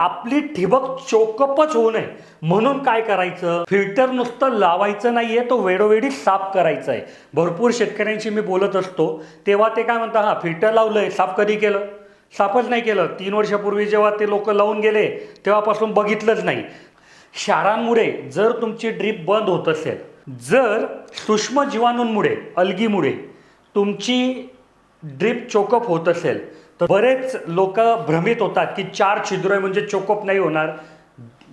आपली ठिबक चोकपच होऊ नये. म्हणून काय करायचं? फिल्टर नुसतं लावायचं नाहीये तो वेळोवेळी साफ करायचं आहे. भरपूर शेतकऱ्यांशी मी बोलत असतो तेव्हा ते काय म्हणतात हा फिल्टर लावलंय साफ कधी केलं? साफच नाही केलं. तीन वर्षापूर्वी जेव्हा ते लोक लावून गेले तेव्हापासून बघितलंच नाही. क्षारांमुळे जर तुमची ड्रीप बंद होत असेल जर सूक्ष्म जीवाणूंमुळे अलगीमुळे तुमची ड्रीप चोकअप होत असेल तर बरेच लोक भ्रमित होतात की चार छिद्र आहे म्हणजे चोकअप नाही होणार.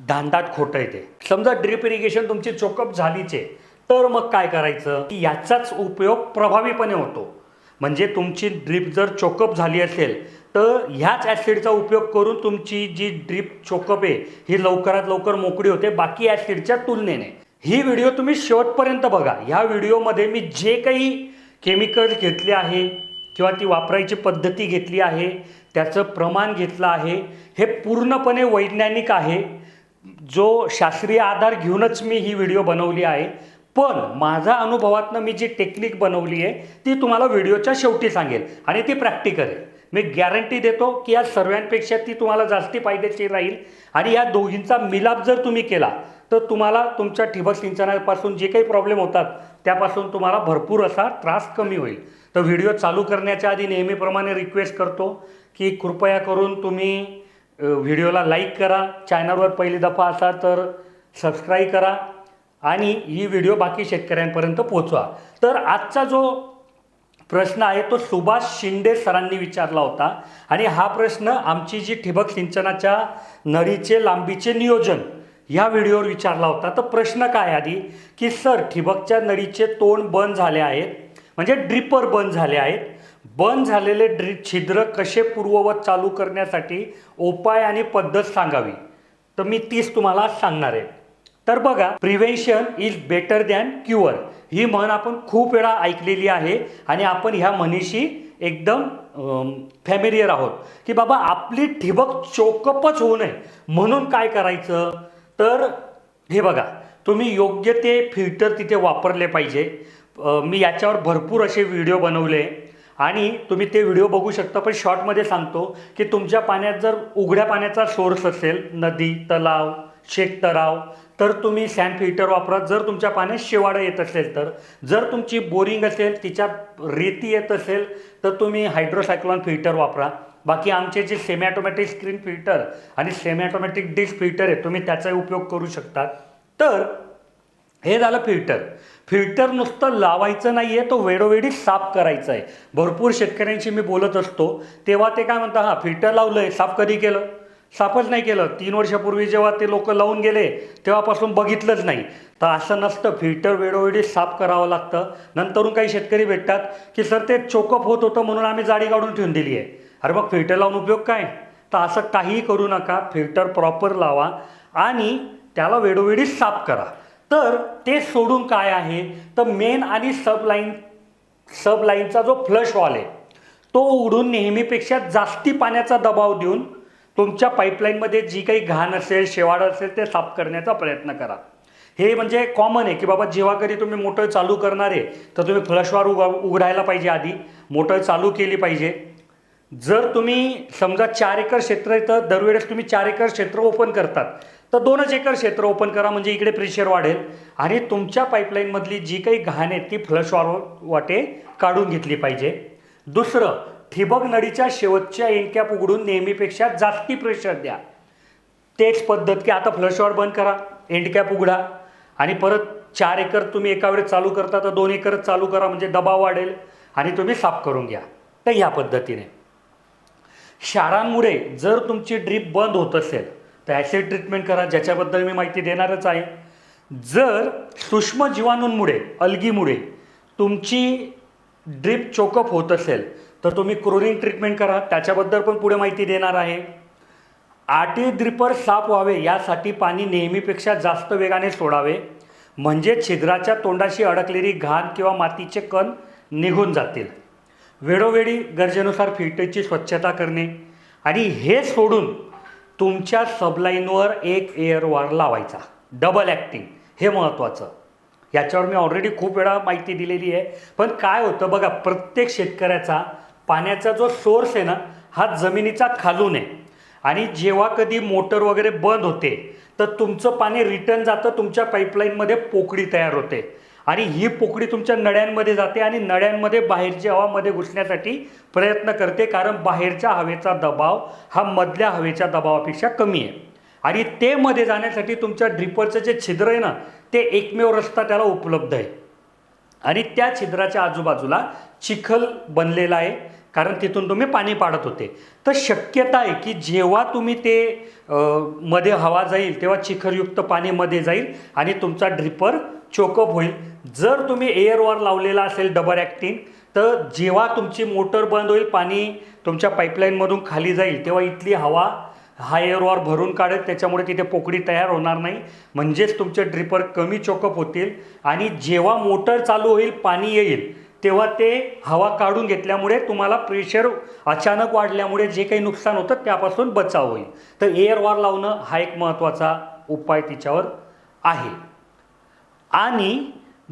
धांदात खोटं आहे ते. समजा ड्रीप इरिगेशन तुमची चोकअप झालीच आहे. तर मग काय करायचं? की याचाच उपयोग प्रभावीपणे होतो. म्हणजे तुमची ड्रीप जर चोकअप झाली असेल तर ह्याच ॲसिडचा उपयोग करून तुमची जी ड्रीप चोकअप आहे ही लवकरात लवकर मोकळी होते बाकी ॲसिडच्या तुलनेने. ही व्हिडिओ तुम्ही शेवटपर्यंत बघा. ह्या व्हिडिओमध्ये मी जे काही केमिकल घेतले आहे किंवा ती वापरायची पद्धती घेतली आहे त्याचं प्रमाण घेतलं आहे हे पूर्णपणे वैज्ञानिक आहे. जो शास्त्रीय आधार घेऊनच मी ही व्हिडिओ बनवली आहे. पण माझ्या अनुभवातनं मी जी टेक्निक बनवली आहे ती तुम्हाला व्हिडिओच्या शेवटी सांगेल आणि ती प्रॅक्टिकल आहे. मी गॅरंटी देतो की या सर्वांपेक्षा ती तुम्हाला जास्ती फायदेशीर राहील आणि या दोघींचा मिलाप जर तुम्ही केला तर तुम्हाला तुमच्या ठिबक सिंचनापासून जे काही प्रॉब्लेम होतात त्यापासून तुम्हाला भरपूर असा त्रास कमी होईल. तर व्हिडिओ चालू करण्याच्या आधी नेहमीप्रमाणे रिक्वेस्ट करतो की कृपया करून तुम्ही व्हिडिओला लाईक करा. चॅनलवर पहिली दफा असाल तर सबस्क्राईब करा आणि ही व्हिडिओ बाकी शेतकऱ्यांपर्यंत पोचवा तर आजचा जो प्रश्न आहे तो सुभाष शिंदे सरांनी विचारला होता आणि हा प्रश्न आमची जी ठिबक सिंचनाच्या नळीचे लांबीचे नियोजन ह्या व्हिडिओवर विचारला होता. तर प्रश्न काय आधी? की सर ठिबकच्या नळीचे तोंड बंद झाले आहेत. म्हणजे ड्रिपर बंद झाले आहेत. बंद झालेले ड्रिप छिद्र कसे पूर्ववत चालू करण्यासाठी उपाय आणि पद्धत सांगावी? तर मी तीच तुम्हाला सांगणार आहे. तर बघा prevention is better than cure. ही म्हण आपण खूप वेळा ऐकलेली आहे आणि आपण ह्या म्हणीशी एकदम फॅमिलियर आहोत. की बाबा आपली ठिबक चोकपच होऊ नये. म्हणून काय करायचं? तर हे बघा तुम्ही योग्य ते फिल्टर तिथे वापरले पाहिजे. मी याच्यावर भरपूर असे व्हिडिओ बनवले. आणि तुम्ही ते व्हिडिओ बघू शकता पण शॉर्टमध्ये सांगतो की तुमच्या पाण्यात जर उघड्या पाण्याचा सोर्स असेल नदी तलाव शेततलाव तर तुम्ही सँड फिल्टर वापरा. जर तुमच्या पाण्यात शेवाळं येत असेल तर जर तुमची बोरिंग असेल तिच्या रेती येत असेल तर तुम्ही हायड्रोसायक्लॉन फिल्टर वापरा. बाकी आमचे जे सेमी ॲटोमॅटिक स्क्रीन फिल्टर आणि सेमी ऑटोमॅटिक डिस्क फिल्टर आहे तुम्ही त्याचाही उपयोग करू शकता. तर हे झालं फिल्टर फिल्टर नुसतं लावायचं नाही आहे तो वेळोवेळी साफ करायचा आहे भरपूर शेतकऱ्यांशी मी बोलत असतो तेव्हा ते काय म्हणतात हा फिल्टर लावलं आहे साफ कधी केलं? साफच नाही केलं. तीन वर्षापूर्वी जेव्हा ते लोक लावून गेले तेव्हापासून बघितलंच नाही. तर असं नसतं फिल्टर वेळोवेळी साफ करावं लागतं. नंतरून काही शेतकरी भेटतात की सर ते चोकअप होत होतं म्हणून आम्ही जाडी काढून ठेवून दिली आहे. अरे मग फिल्टर लावून उपयोग काय? तर असं काहीही करू नका फिल्टर प्रॉपर लावा आणि त्याला वेळोवेळी साफ करा. तर ते सोडून काय आहे? तर मेन आणि सब लाईन सब लाईनचा जो फ्लश वॉल आहे तो उघडून नेहमीपेक्षा जास्ती पाण्याचा दबाव देऊन तुमच्या पाईपलाईनमध्ये जी काही घाण असेल शेवाळं असेल ते साफ करण्याचा प्रयत्न करा. हे म्हणजे कॉमन आहे की बाबा जेव्हा कधी तुम्ही मोटर चालू करणार आहे तर तुम्ही फ्लशवार उघ उघडायला पाहिजे आधी. मोटर चालू केली पाहिजे. जर तुम्ही समजा चार एकर क्षेत्र येतं दरवेळेस तुम्ही चार एकर क्षेत्र ओपन करतात. तर दोनच एकर क्षेत्र ओपन करा म्हणजे इकडे प्रेशर वाढेल. आणि तुमच्या पाईपलाईनमधली जी काही घाण आहे ती फ्लश वाटे काढून घेतली पाहिजे. दुसरं ठिबक नळीच्या शेवटच्या इनकॅप उघडून नेहमीपेक्षा जास्ती प्रेशर द्या. तेच पद्धत की आता फ्लशवॉर बंद करा एंडकॅप उघडा. आणि परत चार एकर तुम्ही एका वेळेस चालू करता तर दोन एकरच चालू करा म्हणजे दबाव वाढेल. आणि तुम्ही साफ करून घ्या. तर ह्या पद्धतीने. क्षारांमुळे जर तुमची ड्रीप बंद होत असेल तर ॲसिड ट्रीटमेंट करा ज्याच्याबद्दल मी माहिती देणारच आहे. जर सूक्ष्म जीवाणूंमुळे अलगीमुळे तुमची ड्रीप चोकअप होत असेल तर तुम्ही क्रोरिंग ट्रीटमेंट करा. त्याच्याबद्दल पण पुढे माहिती देणार आहे. आटी ड्रिपर साफ व्हावे यासाठी पाणी नेहमीपेक्षा जास्त वेगाने सोडावे. म्हणजे छिद्राच्या तोंडाशी अडकलेली घाण किंवा मातीचे कण निघून जातील. वेळोवेळी गरजेनुसार फिल्टरची स्वच्छता करणे आणि हे सोडून तुमच्या सबलाईनवर एक एअर वार लावायचा. डबल ॲक्टिंग हे महत्त्वाचं. याच्यावर मी ऑलरेडी खूप वेळा माहिती दिलेली आहे. पण काय होतं बघा प्रत्येक शेतकऱ्याचा पाण्याचा जो सोर्स आहे ना हा जमिनीचा खालून आहे. आणि जेव्हा कधी मोटर वगैरे बंद होते तर तुमचं पाणी रिटर्न जातं तुमच्या पाईपलाईनमध्ये पोकळी तयार होते. आणि ही पोकळी तुमच्या नळ्यांमध्ये जाते आणि नळ्यांमध्ये बाहेरची हवा मध्ये घुसण्यासाठी प्रयत्न करते कारण बाहेरच्या हवेचा दबाव हा मधल्या हवेच्या दबावापेक्षा कमी आहे. आणि ते मध्ये जाण्यासाठी तुमच्या ड्रिपरचं जे छिद्र आहे ना ते एकमेव रस्ता त्याला उपलब्ध आहे. आणि त्या छिद्राच्या आजूबाजूला चिखल बनलेला आहे कारण तिथून तुम्ही पाणी पाडत होते. तर शक्यता आहे की जेव्हा तुम्ही ते मध्ये हवा जाईल तेव्हा चिखलयुक्त पाणी मध्ये जाईल आणि तुमचा ड्रिपर चोकअप होईल. जर तुम्ही एअरवर लावलेला असेल डबल ॲक्टिंग तर जेव्हा तुमची मोटर बंद होईल पाणी तुमच्या पाईपलाईनमधून खाली जाईल तेव्हा इथली हवा हा एअरवर भरून काढेल. त्याच्यामुळे तिथे पोकळी तयार होणार नाही. म्हणजेच तुमचे ड्रिपर कमी चोकअप होतील आणि जेव्हा मोटर चालू होईल पाणी येईल तेव्हा ते हवा काढून घेतल्यामुळे तुम्हाला प्रेशर अचानक वाढल्यामुळे जे काही नुकसान होतं त्यापासून बचाव होईल. तर एअरवर लावणं हा एक महत्त्वाचा उपाय तिच्यावर आहे. आणि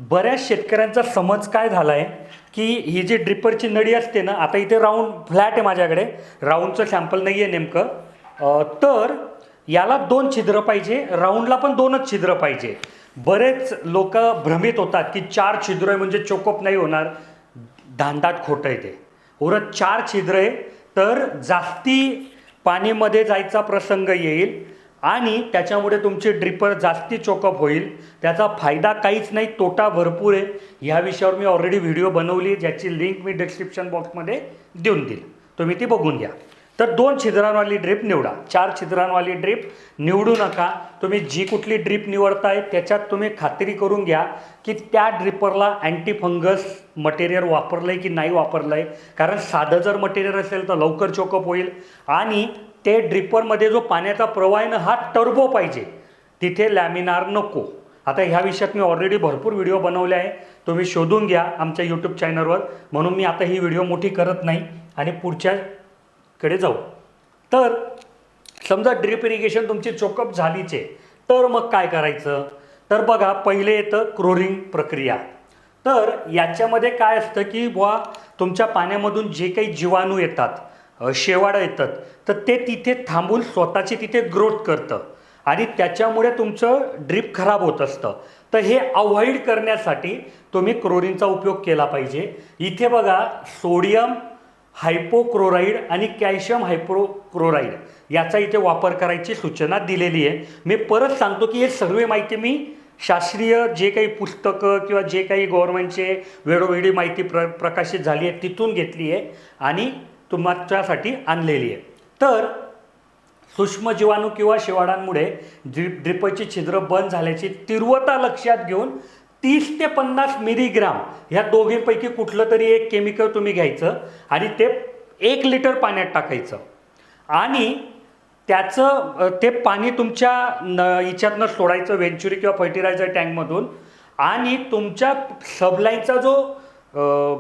बऱ्याच शेतकऱ्यांचा समज काय झाला आहे की ही जी ड्रिपरची नळी असते ना आता इथे राऊंड फ्लॅट आहे माझ्याकडे राऊंडचं सॅम्पल नाही आहे नेमकं. तर याला दोन छिद्र पाहिजे राऊंडला पण दोनच छिद्र पाहिजे. बरेच लोक भ्रमित होतात की चार छिद्र आहे म्हणजे चोकोप नाही होणार. धांदाट खोटं आहे ते. उरत चार छिद्र आहे तर जास्ती पाणीमध्ये जायचा प्रसंग येईल. आणि त्याच्यामुळे तुमचे ड्रिपर जास्ती चोकअप होईल. त्याचा फायदा काहीच नाही तोटा भरपूर आहे. ह्या विषयावर मी ऑलरेडी व्हिडिओ बनवली ज्याची लिंक मी डिस्क्रिप्शन बॉक्समध्ये देऊन देईल. तुम्ही ती बघून घ्या. तर दोन छिद्रांवाली ड्रिप निवडा. चार छिद्रांवाली ड्रिप निवडू नका. तुम्ही जी कुठली ड्रिप निवडताय त्याच्यात तुम्ही खात्री करून घ्या की त्या ड्रिपरला अँटीफंगस मटेरियल वापरलं आहे की नाही वापरलं आहे कारण साधं जर मटेरियल असेल तर लवकर चोकअप होईल. आणि ते ड्रिपरमध्ये जो पाण्याचा प्रवाह आहे ना हा टर्बो पाहिजे. तिथे लॅमिनार नको. आता ह्या विषयात मी ऑलरेडी भरपूर व्हिडिओ बनवले आहे. तुम्ही शोधून घ्या आमच्या यूट्यूब चॅनलवर म्हणून मी आता ही व्हिडिओ मोठी करत नाही आणि पुढच्याकडे जाऊ. तर समजा ड्रिप इरिगेशन तुमची चोकअप झालीचे तर मग काय करायचं? तर बघा पहिले येतं क्रोरिंग प्रक्रिया. तर याच्यामध्ये काय असतं की बुवा तुमच्या पाण्यामधून जे काही जीवाणू येतात शेवाडं येतात. तर ते तिथे थांबून स्वतःची तिथे ग्रोथ करतं. आणि त्याच्यामुळे तुमचं ड्रीप खराब होत असतं. तर हे अवॉइड करण्यासाठी तुम्ही क्लोरीनचा उपयोग केला पाहिजे. इथे बघा सोडियम हायपोक्लोराईड आणि कॅल्शियम हायपोक्लोराईड याचा इथे वापर करायची सूचना दिलेली आहे. मी परत सांगतो की हे सर्व माहिती मी शास्त्रीय जे काही पुस्तकं किंवा जे काही गव्हर्नमेंटचे वेळोवेळी माहिती प्र प्रकाशित झाली आहे तिथून घेतली आहे. आणि तुमच्यासाठी आणलेली आहे. तर सूक्ष्म जीवाणू किंवा शिवाडांमुळे ड्रिप ड्रिपची छिद्र बंद झाल्याची तीव्रता लक्षात घेऊन तीस ते पन्नास मिलीग्राम ह्या दोघींपैकी कुठलं तरी एक केमिकल तुम्ही घ्यायचं आणि ते एक लिटर पाण्यात टाकायचं. आणि त्याचं ते पाणी तुमच्या न हिच्यातनं सोडायचं वेंचुरी किंवा फर्टिलायझर टँकमधून आणि तुमच्या सबलाईनचा जो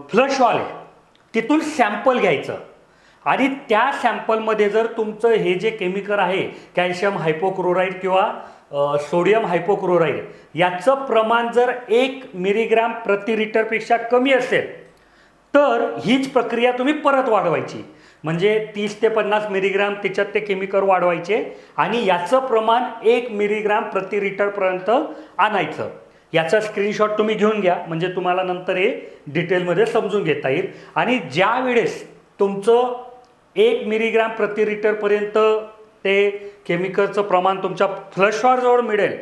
फ्लश वॉल आहे तिथून सॅम्पल घ्यायचं. आणि त्या सॅम्पलमध्ये जर तुमचं हे जे केमिकल आहे कॅल्शियम हायपोक्लोराईड किंवा सोडियम हायपोक्लोराईड याचं प्रमाण जर एक मिलीग्रॅम प्रति लिटरपेक्षा कमी असेल तर हीच प्रक्रिया तुम्ही परत वाढवायची. म्हणजे तीस ते पन्नास मिलीग्रॅम त्याच्यात ते केमिकल वाढवायचे आणि याचं प्रमाण एक मिलीग्रॅम प्रति लिटरपर्यंत आणायचं. याचा स्क्रीनशॉट तुम्ही घेऊन घ्या. म्हणजे तुम्हाला नंतर हे डिटेलमध्ये समजून घेता येईल. आणि ज्या वेळेस तुमचं एक मिलीग्राम प्रति लिटरपर्यंत ते केमिकलचं प्रमाण तुमच्या फ्लशवारजवळ मिळेल.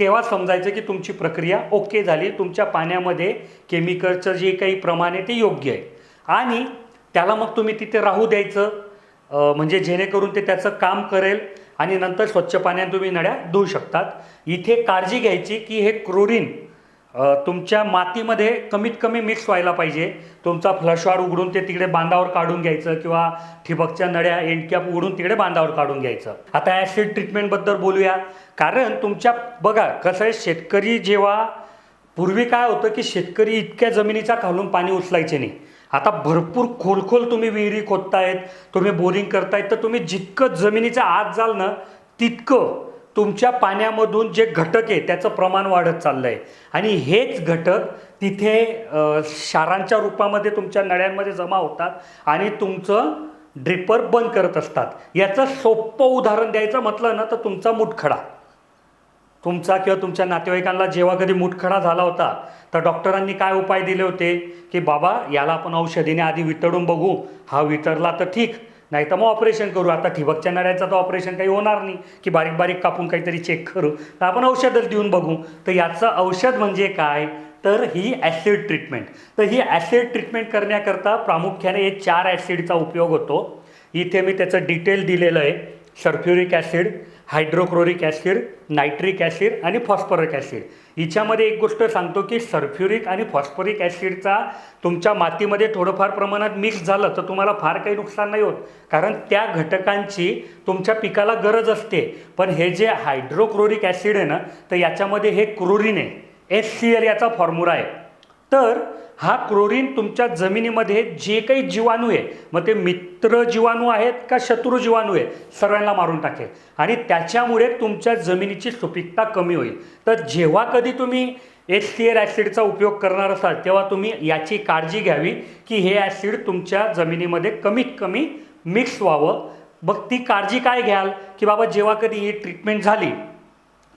तेव्हा समजायचं की तुमची प्रक्रिया ओके झाली. तुमच्या पाण्यामध्ये केमिकलचं जे काही प्रमाण आहे ते योग्य आहे. आणि त्याला मग तुम्ही तिथे राहू द्यायचं. म्हणजे जेणेकरून ते त्याचं काम करेल आणि नंतर स्वच्छ पाण्याने तुम्ही नळ्या धुवू शकतात. इथे काळजी घ्यायची की हे क्लोरीन तुमच्या मातीमध्ये कमीत कमी मिक्स व्हायला पाहिजे. तुमचा फ्लशवार उघडून ते तिकडे बांधावर काढून घ्यायचं किंवा ठिबकच्या नळ्या एंडकॅप उघडून तिकडे बांधावर काढून घ्यायचं. आता ॲसिड ट्रीटमेंटबद्दल बोलूया. कारण तुमच्या बघा कसं आहे शेतकरी जेव्हा पूर्वी काय होतं की शेतकरी इतक्या जमिनीचा खालून पाणी उचलायचे नाही. आता भरपूर खोल खोल तुम्ही विहिरी खोदतायत तुम्ही बोरिंग करतायत तर तुम्ही जितकं जमिनीच्या आत जाल ना तितकं तुमच्या पाण्यामधून जे घटक आहे त्याचं प्रमाण वाढत चाललं आहे आणि हेच घटक तिथे क्षारांच्या रूपामध्ये तुमच्या नळ्यांमध्ये जमा होतात आणि तुमचं ड्रिपर बंद करत असतात. याचं सोपं उदाहरण द्यायचं म्हटलं ना तर तुमचा मुठखडा. तुमचा किंवा तुमच्या नातेवाईकांना जेव्हा कधी मुठखडा झाला होता तर डॉक्टरांनी काय उपाय दिले होते? की बाबा याला आपण औषधीने आधी वितळून बघू. हा वितरला तर ठीक नाही तर मग ऑपरेशन करू. आता ठिबकच्या नळ्याचं तर ऑपरेशन काही होणार नाही. की बारीक बारीक कापून काहीतरी चेक करू. तर आपण औषधच देऊन बघू. तर याचं औषध म्हणजे काय? तर ही ॲसिड ट्रीटमेंट तर ही ॲसिड ट्रीटमेंट करण्याकरता प्रामुख्याने हे चार ॲसिडचा उपयोग होतो. इथे मी त्याचं डिटेल दिलेलं आहे. Sulphuric acid hydrochloric acid nitric acid आणि फॉस्फरिक ॲसिड. हिच्यामध्ये एक गोष्ट सांगतो की सल्फ्युरिक आणि फॉस्फरिक ॲसिडचा तुमच्या मातीमध्ये थोडंफार प्रमाणात मिक्स झालं तर तुम्हाला फार काही नुकसान नाही होत. कारण त्या घटकांची तुमच्या पिकाला गरज असते. पण हे जे हायड्रोक्लोरिक ॲसिड आहे ना तर याच्यामध्ये हे क्लोरीन आहे. एस सी एल याचा फॉर्म्युला आहे. तर हा क्लोरीन तुमच्या जमिनीमध्ये जे काही जीवाणू आहे मग ते मित्र जीवाणू आहेत का शत्रू जीवाणू आहे सर्वांना मारून टाकेल. आणि त्याच्यामुळे तुमच्या जमिनीची सुपीकता कमी होईल. तर जेव्हा कधी तुम्ही एच सी एल ॲसिडचा उपयोग करणार असाल तेव्हा तुम्ही याची काळजी घ्यावी की हे ॲसिड तुमच्या जमिनीमध्ये कमीत कमी मिक्स व्हावं. मग ती काळजी काय घ्याल? की बाबा जेव्हा कधी ही ट्रीटमेंट झाली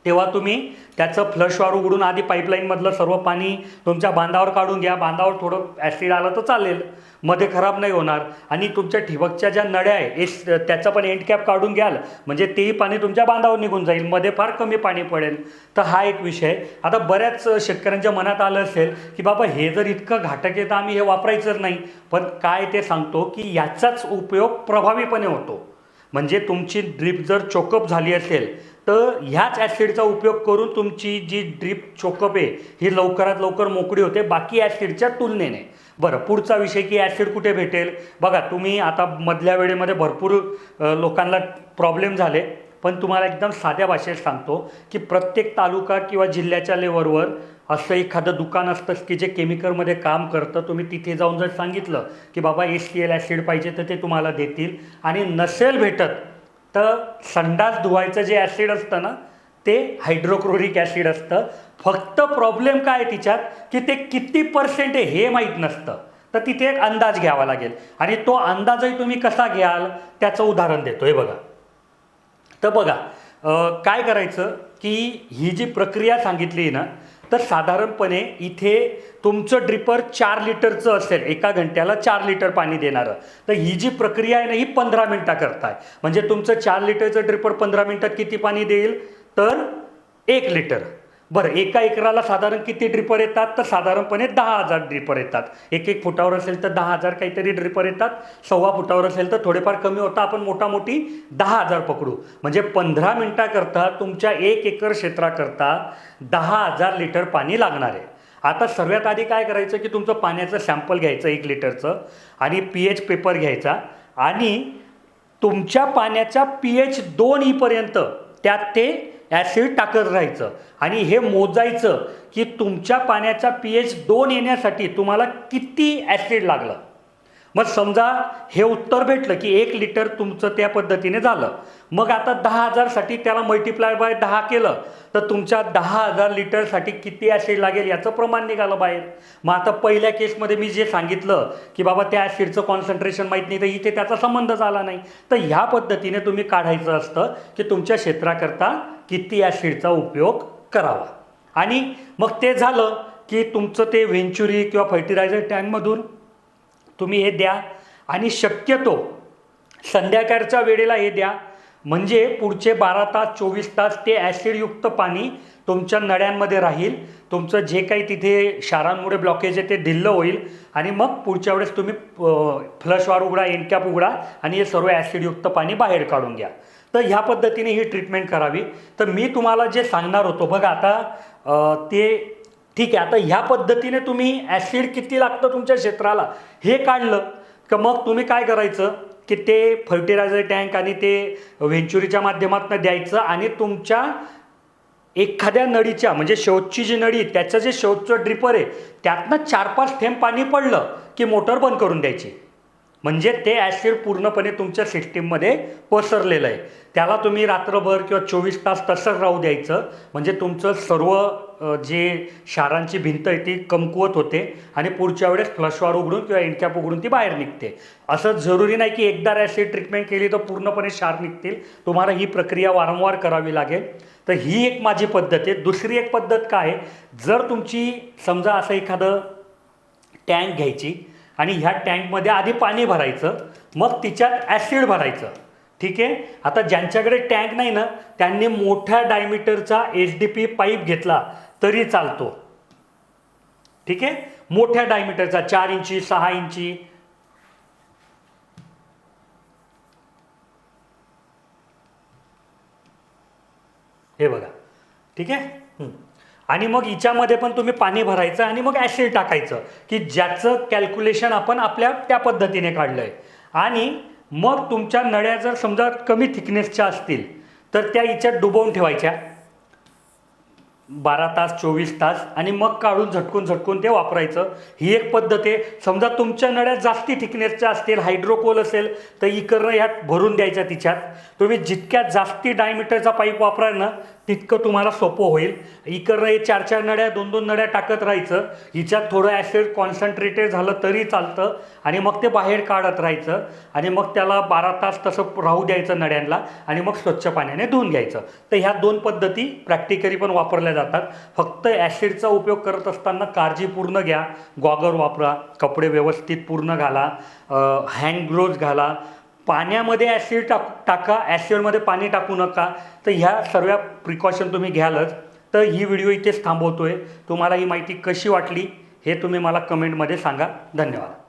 तेव्हा तुम्ही त्याचं फ्लशवार उघडून आधी पाईपलाईनमधलं सर्व पाणी तुमच्या बांधावर काढून घ्या. बांधावर थोडं ॲसिड आलं तर चालेल. मध्ये खराब नाही होणार. आणि तुमच्या ठिबकच्या ज्या नळ्या आहे एस त्याचं पण एंड कॅप काढून घ्याल. म्हणजे तेही पाणी तुमच्या बांधावर निघून जाईल. मध्ये फार कमी पाणी पडेल. तर हा एक विषय आता बऱ्याच शेतकऱ्यांच्या मनात आलं असेल की बाबा हे जर इतकं घाटक आहे तर आम्ही हे वापरायचंच नाही. पण काय ते सांगतो की याचाच उपयोग प्रभावीपणे होतो. म्हणजे तुमची ड्रीप जर चोकअप झाली असेल तर ह्याच ॲसिडचा उपयोग करून तुमची जी ड्रीप चोकअप आहे ही लवकरात लवकर मोकळी होते. बाकी ॲसिडच्या तुलनेने. बरं पुढचा विषय की ॲसिड कुठे भेटेल? बघा तुम्ही आता मधल्या वेळेमध्ये भरपूर लोकांना प्रॉब्लेम झाले पण तुम्हाला एकदम साध्या भाषेत सांगतो की प्रत्येक तालुका किंवा जिल्ह्याच्या लेवलवर असं एखादं दुकान असतं की जे केमिकलमध्ये काम करतं. तुम्ही तिथे जाऊन जर सांगितलं की बाबा एस सी एल ॲसिड पाहिजे तर ते तुम्हाला देतील. आणि नसेल भेटत तर संडास धुवायचं जे ॲसिड असतं ना ते हायड्रोक्लोरिक ॲसिड असतं. फक्त प्रॉब्लेम काय आहे तिच्यात की ते किती पर्सेंट आहे हे माहीत नसतं. तर तिथे एक अंदाज घ्यावा लागेल. आणि तो अंदाजही तुम्ही कसा घ्याल त्याचं उदाहरण देतो हे बघा. तर बघा काय करायचं की ही जी प्रक्रिया सांगितली ना तर साधारणपणे इथे तुमचं ड्रिपर चार लिटरचं असेल एका घंट्याला चार लिटर पाणी देणारं. तर ही जी प्रक्रिया आहे ना ही पंधरा मिनटा करताय. म्हणजे तुमचं चार लिटरचं ड्रिपर पंधरा मिनटात किती पाणी देईल? तर एक लिटर. बरं एका एकराला साधारण किती ड्रिपर येतात? तर साधारणपणे दहा हजार ड्रिपर येतात. एक एक फुटावर असेल तर दहा हजार काहीतरी ड्रिपर येतात. सव्वा फुटावर असेल तर थोडेफार कमी होतं. आपण मोठामोठी दहा हजार पकडू. म्हणजे पंधरा मिनटाकरता तुमच्या एक एकर क्षेत्राकरता दहा हजार लिटर पाणी लागणार आहे. आता सर्वात आधी काय करायचं की तुमचं पाण्याचं सॅम्पल घ्यायचं एक लिटरचं आणि पी एच पेपर घ्यायचा. आणि तुमच्या पाण्याच्या पी एच दोन ईपर्यंत त्यात ते ॲसिड टाकत राहायचं. आणि हे मोजायचं की तुमच्या पाण्याचा पी एच दोन येण्यासाठी तुम्हाला किती ॲसिड लागलं? मग समजा हे उत्तर भेटलं की एक लिटर तुमचं त्या पद्धतीने झालं. मग आता दहा हजारसाठी त्याला मल्टिप्लाय बाय दहा केलं तर तुमच्या दहा हजार लिटरसाठी किती ॲसिड लागेल याचं प्रमाण निघालं बाहेर. मग आता पहिल्या केसमध्ये मी जे सांगितलं की बाबा त्या ॲसिडचं कॉन्सन्ट्रेशन माहीत नाही तर इथे त्याचा संबंधच आला नाही. तर ह्या पद्धतीने तुम्ही काढायचं असतं की तुमच्या क्षेत्राकरता किती ॲसिडचा उपयोग करावा? आणि मग ते झालं की तुमचं ते व्हेंचुरी किंवा फर्टिलायझर टँकमधून तुम्ही हे द्या आणि शक्यतो संध्याकाळच्या वेळेला हे द्या. म्हणजे पुढचे बारा तास चोवीस तास ते ॲसिडयुक्त पाणी तुमच्या नळ्यांमध्ये राहील. तुमचं जे काही तिथे क्षारांमुळे ब्लॉकेज आहे ते ढिल्लं होईल. आणि मग पुढच्या वेळेस तुम्ही फ्लशवार उघडा एनकॅप उघडा आणि हे सर्व ॲसिडयुक्त पाणी बाहेर काढून घ्या. तर ह्या पद्धतीने ही ट्रीटमेंट करावी. तर मी तुम्हाला जे सांगणार होतो बघा आता ते ठीक आहे आता ह्या पद्धतीने तुम्ही ॲसिड किती लागतं तुमच्या क्षेत्राला हे काढलं का मग तुम्ही काय करायचं की ते फर्टिलायझर टँक आणि ते व्हेंचुरीच्या माध्यमातून द्यायचं आणि तुमच्या एखाद्या नळीच्या म्हणजे शेवटची जी नळी आहे, त्याचं जे शेवटचं ड्रिपर आहे त्यातनं चार पाच थेंब पाणी पडलं की मोटर बंद करून द्यायची. म्हणजे ते ॲसिड पूर्णपणे तुमच्या सिस्टीममध्ये पसरलेलं आहे. त्याला तुम्ही रात्रभर किंवा चोवीस तास तसंच राहू द्यायचं. म्हणजे तुमचं सर्व जे क्षारांची भिंत आहे ती कमकुवत होते आणि पुढच्या वेळेस फ्लशवार उघडून किंवा इनकॅप उघडून ती बाहेर निघते. असं जरुरी नाही की एकदा ॲसिड ट्रीटमेंट केली तर पूर्णपणे क्षार निघतील. तुम्हाला ही प्रक्रिया वारंवार करावी लागेल. तर ही एक माझी पद्धत आहे. दुसरी एक पद्धत काय आहे? जर तुमची समजा असं एखादं टँक घ्यायची आणि ह्या टँकमध्ये आधी पाणी भरायचं मग तिच्यात ॲसिड भरायचं. ठीक आहे? आता ज्यांच्याकडे टँक नाही ना त्यांनी मोठ्या डायमीटरचा एच डी पी पाईप घेतला तरी चालतो. ठीक आहे? मोठ्या डायमीटरचा चार इंची सहा इंची. हे बघा. ठीक आहे? आणि मग हिच्यामध्ये पण तुम्ही पाणी भरायचं आणि मग ॲसिड टाकायचं की ज्याचं कॅल्क्युलेशन आपण आपल्या त्या पद्धतीने काढलं आहे आणि मग तुमच्या नळ्या जर समजा कमी थिकनेसच्या असतील तर त्या हिच्यात डुबवून ठेवायच्या. बारा तास चोवीस तास आणि मग काढून झटकून झटकून ते वापरायचं. ही एक पद्धत आहे. समजा तुमच्या नळ्या जास्ती थिकनेसच्या असतील हायड्रोकोल असेल तर इकडनं ह्यात भरून द्यायच्या तिच्यात तुम्ही जितक्या जास्ती डायमीटरचा पाईप वापराल ना तितकं तुम्हाला सोपं होईल. इकडनं हे चार चार नड्या दोन दोन नळ्या टाकत राहायचं. हिच्यात थोडं ॲसिड कॉन्सन्ट्रेटेड झालं तरी चालतं. आणि मग ते बाहेर काढत राहायचं. आणि मग त्याला बारा तास तसं राहू द्यायचं नड्यांना आणि मग स्वच्छ पाण्याने धुवून घ्यायचं. तर ह्या दोन पद्धती प्रॅक्टिकली पण वापरल्या जातात. फक्त ॲसिडचा उपयोग करत असताना काळजीपूर्ण घ्या. गॉगर वापरा. कपडे व्यवस्थित पूर्ण घाला. हँड ग्लोव्ज घाला. पाण्यामध्ये ॲसिड टाक टाका ॲसिडमध्ये पाणी टाकू नका. तर ह्या सर्व प्रिकॉशन तुम्ही घ्यालच. तर ही व्हिडिओ इथेच थांबवतो आहे तुम्हाला ही माहिती कशी वाटली हे तुम्ही मला कमेंटमध्ये सांगा. धन्यवाद.